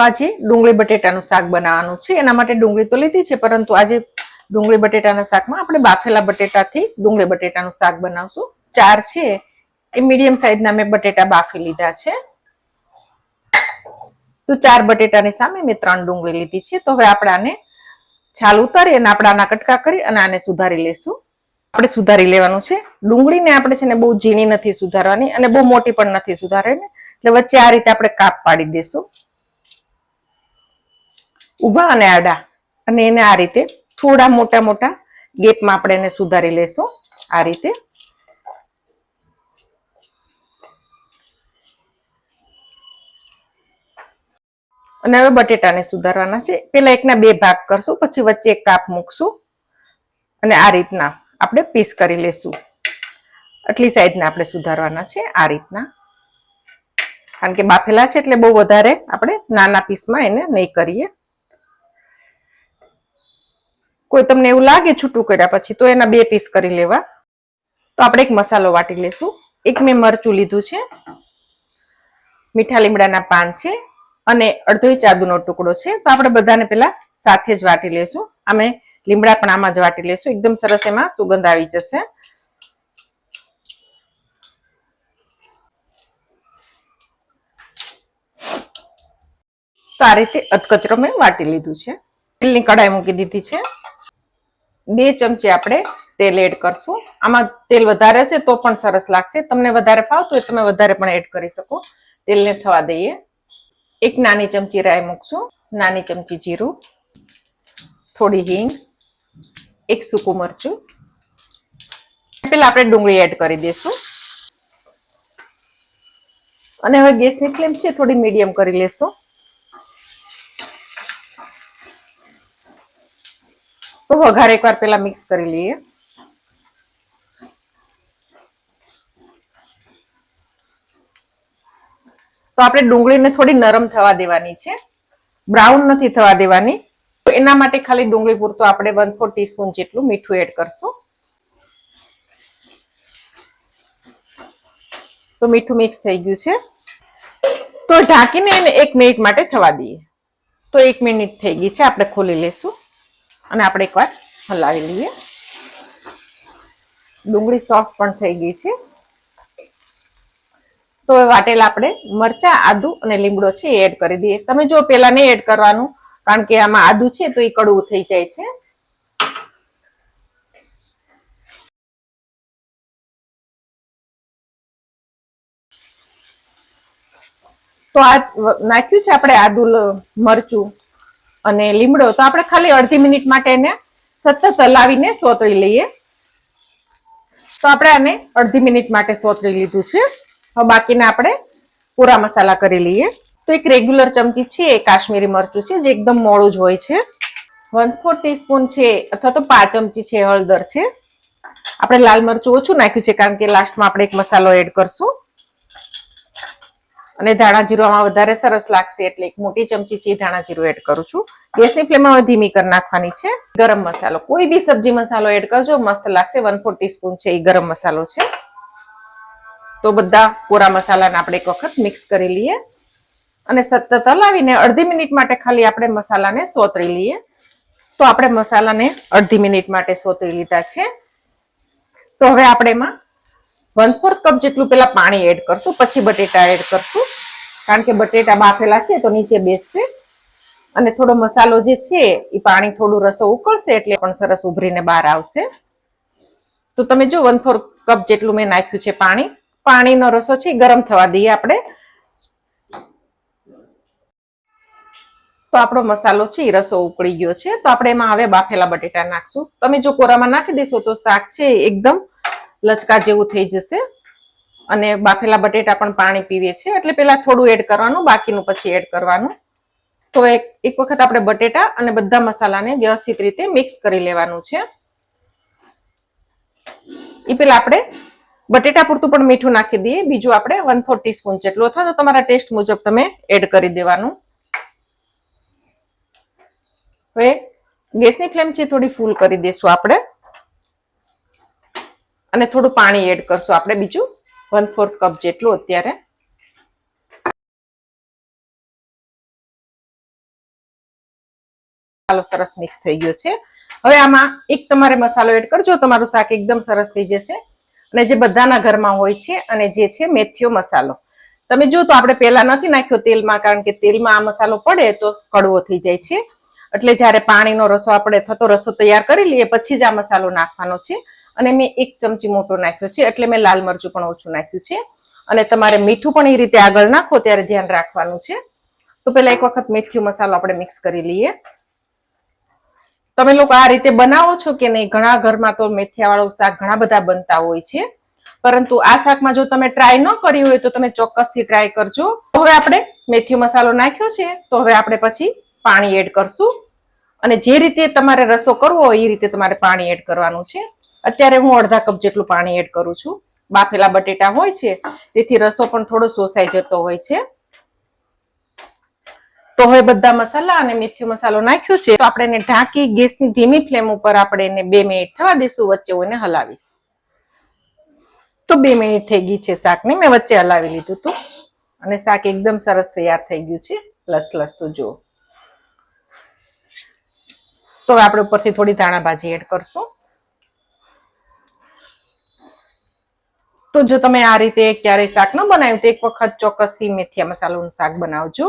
તો આજે ડુંગળી બટેટાનું શાક બનાવવાનું છે. એના માટે ડુંગળી તો લીધી છે, પરંતુ આજે ડુંગળી બટેટાના શાકમાં આપણે બાફેલા બટેટાથી ડુંગળી બટેટાનું શાક બનાવશું. ચાર છે, એ મીડિયમ સાઈઝના મેં બટેટા બાફી લીધા છે. તો ચાર બટેટાની સામે મેં ત્રણ ડુંગળી લીધી છે. તો હવે આપણે આને છાલ ઉતારી અને આપણે આના કટકા કરી અને આને સુધારી લેશું. આપણે સુધારી લેવાનું છે. ડુંગળીને આપણે છે ને બહુ ઝીણી નથી સુધારવાની અને બહુ મોટી પણ નથી સુધારવાની. એટલે વચ્ચે આ રીતે આપણે કાપ પાડી દેશું. ઊભા અને આડા. અને એને આ રીતે થોડા મોટા મોટા ગેપમાં આપણે એને સુધારી લેશું. આ રીતે. અને હવે બટેટાને સુધારવાના છે. પેલા એકના બે ભાગ કરશું, પછી વચ્ચે એક કાપ મૂકશું. અને આ રીતના આપણે પીસ કરી લેશું. આટલી સાઈઝના આપણે સુધારવાના છે આ રીતના. કારણ કે બાફેલા છે એટલે બહુ વધારે આપણે નાના પીસમાં એને નહીં કરીએ. કોઈ તમને એવું લાગે છૂટું કર્યા પછી, તો એના બે પીસ કરી લેવા. તો આપણે એક મસાલો વાટી લેશું. એક મેં મરચું લીધું છે. મીઠા લીમડાના પાન છે અને અડધો ચાદુનો ટુકડો છે. તો આપણે બધાને પેલા સાથે જ વાટી લેશું. અમે લીમડા પણ આમાં જ વાટી લેશું. એકદમ સરસ એમાં સુગંધ આવી જશે. તો આ રીતે અધકચરો મેં વાટી લીધું છે. તેલની કઢાઈ મૂકી દીધી છે. બે ચમચી આપણે તેલ એડ કરશું. આમાં તેલ વધારે છે તો પણ સરસ લાગશે. તમને વધારે ફાવતું હોય તમે વધારે પણ એડ કરી શકો. તેલને થવા દઈએ. એક નાની ચમચી રાઈ મૂકશું. નાની ચમચી જીરું, થોડી હિંગ, એક સૂકું મરચું. પેલા આપણે ડુંગળી એડ કરી દઈશું. અને હવે ગેસની ફ્લેમ છે થોડી મીડિયમ કરી લેશું. તો વઘાર એકવાર પેલા મિક્સ કરી લઈએ. તો આપણે ડુંગળીને થોડી નરમ થવા દેવાની છે. બ્રાઉન નથી થવા દેવાની. તો એના માટે ખાલી ડુંગળી પૂરતું આપણે વન ફોર ટીસ્પૂન જેટલું મીઠું એડ કરશું. તો મીઠું મિક્સ થઈ ગયું છે. તો ઢાંકીને એને એક મિનિટ માટે થવા દઈએ. તો એક મિનિટ થઈ ગઈ છે, આપણે ખોલી લેશું. અને આપણે એકવાર હલાવી લઈએ. ડુંગળી સોફ્ટ પણ થઈ ગઈ છે. તો હવે વાટેલા આપણે મરચા, આદુ અને લીમડો છે એ એડ કરી દઈએ. તમે જો પેલા નહીં એડ કરવાનું, કારણ કે આમાં આદુ છે તો એ કડવું થઈ જાય છે. તો આ નાખ્યું છે આપણે આદુ મરચું. અને લીમડો, તો આપણે ખાલી અડધી મિનિટ માટે એને સતત હલાવીને સોતરી લઈએ. તો આપણે આને અડધી મિનિટ માટે સોતરી લીધું છે. હવે બાકીને આપણે પૂરા મસાલા કરી લઈએ. તો એક રેગ્યુલર ચમચી છે એ કાશ્મીરી મરચું છે, જે એકદમ મોડું જ હોય છે. વન ફોર ટીસ્પૂન છે, અથવા તો પાંચ ચમચી છે હળદર છે. આપણે લાલ મરચું ઓછું નાખ્યું છે, કારણ કે લાસ્ટમાં આપણે એક મસાલો એડ કરશું. અને ધાણા જીરું વધારે સરસ લાગશે એટલે એક મોટી ચમચી છે ધાણા જીરું એડ કરું છું. ગેસની ફ્લેમ હવે ધીમી કરી નાખવાની છે. ગરમ મસાલો, કોઈ બી સબ્જી મસાલો એડ કરજો, મસ્ત લાગશે. વન ફોર ટીસ્પૂન છે એ ગરમ મસાલો છે. તો બધા કોરા મસાલાને આપણે એક વખત મિક્સ કરી લઈએ. અને સતત હલાવીને અડધી મિનિટ માટે ખાલી આપણે મસાલાને સોતરી લઈએ. તો આપણે મસાલાને અડધી મિનિટ માટે સોતરી લીધા છે. તો હવે આપણે એમાં વન ફોર્થ કપ જેટલું પેલા પાણી એડ કરશું, પછી બટેટા એડ કરશું. કારણ કે બટેટા બાફેલા છે, તો નીચે બેસશે. અને થોડો મસાલો જે છે, એ પાણી થોડું રસો ઉકળશે, એટલે પણ સરસ ઉભરીને બહાર આવશે. તો તમે જો વન ફોર્થ કપ જેટલું મેં નાખ્યું છે પાણી, પાણીનો રસો છે ગરમ થવા દઈએ આપણે. તો આપણો મસાલો છે, એ રસો ઉકળી ગયો છે. તો આપણે એમાં હવે બાફેલા બટેટા નાખશું. તમે જો કોરામાં નાખી દેશો, તો શાક છે એકદમ લચકા જેવું થઈ જશે. અને બાફેલા બટેટા પણ પાણી પીવે છે એટલે પેલા થોડું એડ કરવાનું, બાકીનું પછી એડ કરવાનું. તો એક એક વખત આપણે બટેટા અને બધા મસાલાને વ્યવસ્થિત રીતે મિક્સ કરી લેવાનું છે. એ પેલા આપણે બટેટા પૂરતું પણ મીઠું નાખી દઈએ. બીજું આપણે વન ફોર ટીસ્પૂન જેટલું, અથવા તો તમારા ટેસ્ટ મુજબ તમે એડ કરી દેવાનું. હવે ગેસની ફ્લેમ છે થોડી ફૂલ કરી દઈશું આપણે. અને થોડું પાણી એડ કરશું. આપણે બીજું વન ફોર્થ કપ જેટલું અત્યારે. મસાલો સરસ મિક્સ થઈ ગયો છે. હવે આમાં એક તમારે મસાલો એડ કરજો. તમારું શાક એકદમ સરસ થઈ જશે. અને જે બધાના ઘરમાં હોય છે અને જે છે મેથીઓ મસાલો. તમે જો તો આપણે પહેલા નથી નાખ્યો તેલમાં, કારણ કે તેલમાં આ મસાલો પડે તો કડવો થઈ જાય છે. એટલે જ્યારે પાણીનો રસો આપણે થતો રસો તૈયાર કરી લઈએ, પછી જ આ મસાલો નાખવાનો છે. અને મેં એક ચમચી મોટો નાખ્યો છે, એટલે મેં લાલ મરચું પણ ઓછું નાખ્યું છે. અને તમારે મીઠું પણ એ રીતે આગળ નાખો, ત્યારે ધ્યાન રાખવાનું છે. તો પેલા એક વખત મેથ્યુ મસાલો આપણે મિક્સ કરી લઈએ. તમે લોકો આ રીતે બનાવો છો કે નહીં, ઘણા ઘરમાં તો મેથિયાવાળું શાક ઘણા બધા બનતા હોય છે. પરંતુ આ શાકમાં જો તમે ટ્રાય ન કરી હોય તો તમે ચોક્કસથી ટ્રાય કરજો. હવે આપણે મેથ્યુ મસાલો નાખ્યો છે, તો હવે આપણે પછી પાણી એડ કરશું. અને જે રીતે તમારે રસો કરવો હોય એ રીતે તમારે પાણી એડ કરવાનું છે. અત્યારે હું અડધા કપ જેટલું પાણી એડ કરું છું. બાફેલા બટેટા હોય છે, તેથી રસો પણ થોડો શોષાઈ જતો હોય છે. તો હવે બધા મસાલા અને મેથીયો મસાલો નાખ્યો છે, તો આપણે એને ઢાંકી ગેસની ધીમી ફ્લેમ ઉપર આપણે એને બે મિનિટ થવા દઈશું, વચ્ચે હું એને હલાવીશ. તો બે મિનિટ થઈ ગઈ છે શાકની, મેં વચ્ચે હલાવી લીધું હતું. અને શાક એકદમ સરસ તૈયાર થઈ ગયું છે. લસ લસ તો જુઓ. તો આપણે ઉપરથી થોડી ધાણા ભાજી એડ કરશું. તો જો તમે આ રીતે ક્યારેય શાક ન બનાવ્યું તો એક વખત ચોક્કસથી મેથીયા મસાલાનું શાક બનાવજો.